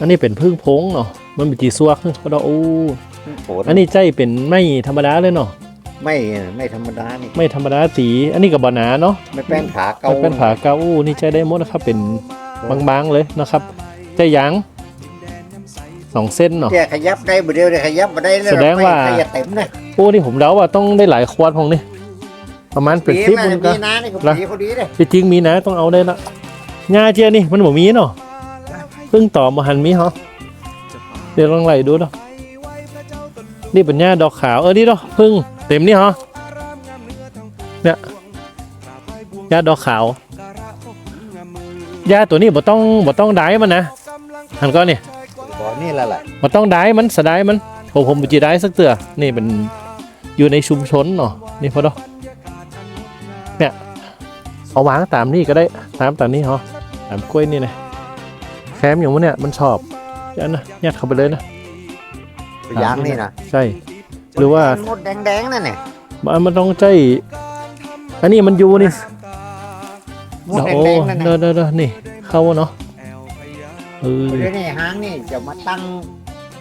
อันนี้เป็นพึ่งพงเนาะมันมีจีซวกก็ดอกอู้โผล่อันนี้ใจเป็นไม่ธรรมดาเลยเนาะไม่ไม่ธรรมดานี่ไม่ธรรมดาสี อันนี้กับบานาเนาะไม่แป้นขาเก่าไม่เป็นผาเกาอู้นี่ใจได้หมดนะครับ เป็นบางๆเลยนะครับใจหยางสองเส้นเนาะเดี๋ยวขยับได้บ่เดียวเดี๋ยวขยับบ่ได้เลยแสดงว่าไม่ขยับเต็มเลยโอ้นี่ผมเดาว่าต้องได้หลายควอดพงนี่ประมาณเป็นปีสิบมัมันนก็มีน้านี่ก็ละปีพอดีเลยที่จริงมีนะต้องเอาได้ละงาเจียนี่มันบ่มีเนาะ เพิ่งต่อมาหันมีเหรอเดี๋ยวลองไล่ดูเนาะนี่เป็นหญ้าดอกขาวเออนี่เนาะเพิ่งเต็มนี่เหรอเนี่ยหญ้าดอกขาวหญ้าตัวนี้บ่ต้องบ่ต้องได้มันนะหันก็นี่บ่นี่ละแหละบ่ต้องได้มันสะได้มันผมผมบ่จีได้สักเตือนี่เป็นอยู่ในชุมชนเนาะนี่พอดอเนี่ยเอาวางตามนี่ก็ได้ตามตามนี่เหรอตามกล้วยนี่นะ แคมอย่างมันเนี่ยมันชอบยันนะยัดเข้าไปเลยนะยางนี่นะใช่ หรือว่ามดแดงๆนั่นน่ะมันมันต้องใจอันนี้มันอยู่นี่มดโอ้แดงๆนั่นเด้อน่ะเด้อเด้อนี่ เข้าเนาะเออเดี๋ยวนี้หางนี่จะมาตั้ง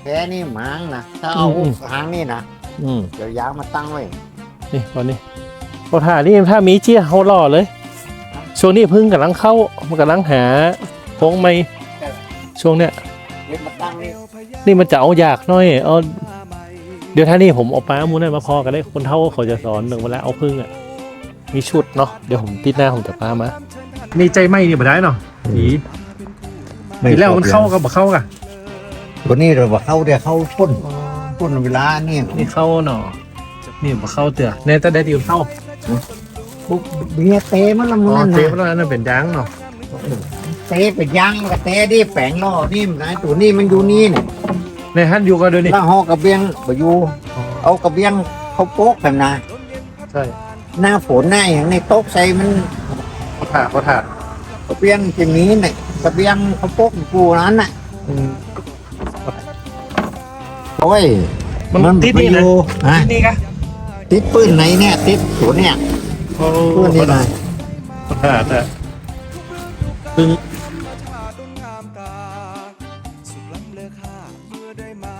แค่นี่หมางนะถ้าเอาอืมหางนี่นะอืมเดี๋ยวยางมาตั้งไว้นี่ตอนนี้พอถ่ายนี่ถ้ามีเจี้ยเขารอเลยช่วงนี้เพึ่งกำลังเข้ามันกำลังหาโค้งไม่ ช่วงเนี้ยเดี๋ยวมาตั้งนี่นี่มันจะเอาอยากหน่อยเอาเดี๋ยวถ้านี่ผมเอาปลามูนั่นมาพอกันได้คนเท่าเขาจะสอนหนึ่งเวลาเอาพึ่งอะมีชุดเนาะเดี๋ยวผมติดหน้าผมจะปลามามีใจไหมนี่มาได้เนาะผีผีแล้วมันเข้ากับบ่เข้ากันตัวนี้เราบอกเข้าเดี๋ยวเข้าพ่นพ่นเวลานี่นี่เข้าเนาะนี่บ่เข้าเตือในแต่ได้ดีเข้าปุ๊บเบียเตะมันละอ๋มัอนเทปนะแล้วนั่นเป็นยางเนาะ เตะเป็นยางกับเตะดิแปลงล่อนี่มันนะตัวนี้มันอยู่นี่เนี่ยในฮันอยู่กันเดี๋ยวนี้แล้วห่อกระเบียงไปอยู่เอากระเบียงเขาโป๊กกันนะใช่หน้าฝนหน้าอย่างในโต๊ะใส่มันเขาถ่าเขาถ่ากระเบียงอย่างนี้เนี่ยกระเบียงเขาโป๊กกูนั้นน่ะอืมโอ้ยมันติดนี่ไปนะอยู่ฮะติดนี่กะติดปืนไหนเนี่ย ติดตัวเนี่ยโอ้ปืนนี่นะเขาถ่าแต่พึ่ง day, my.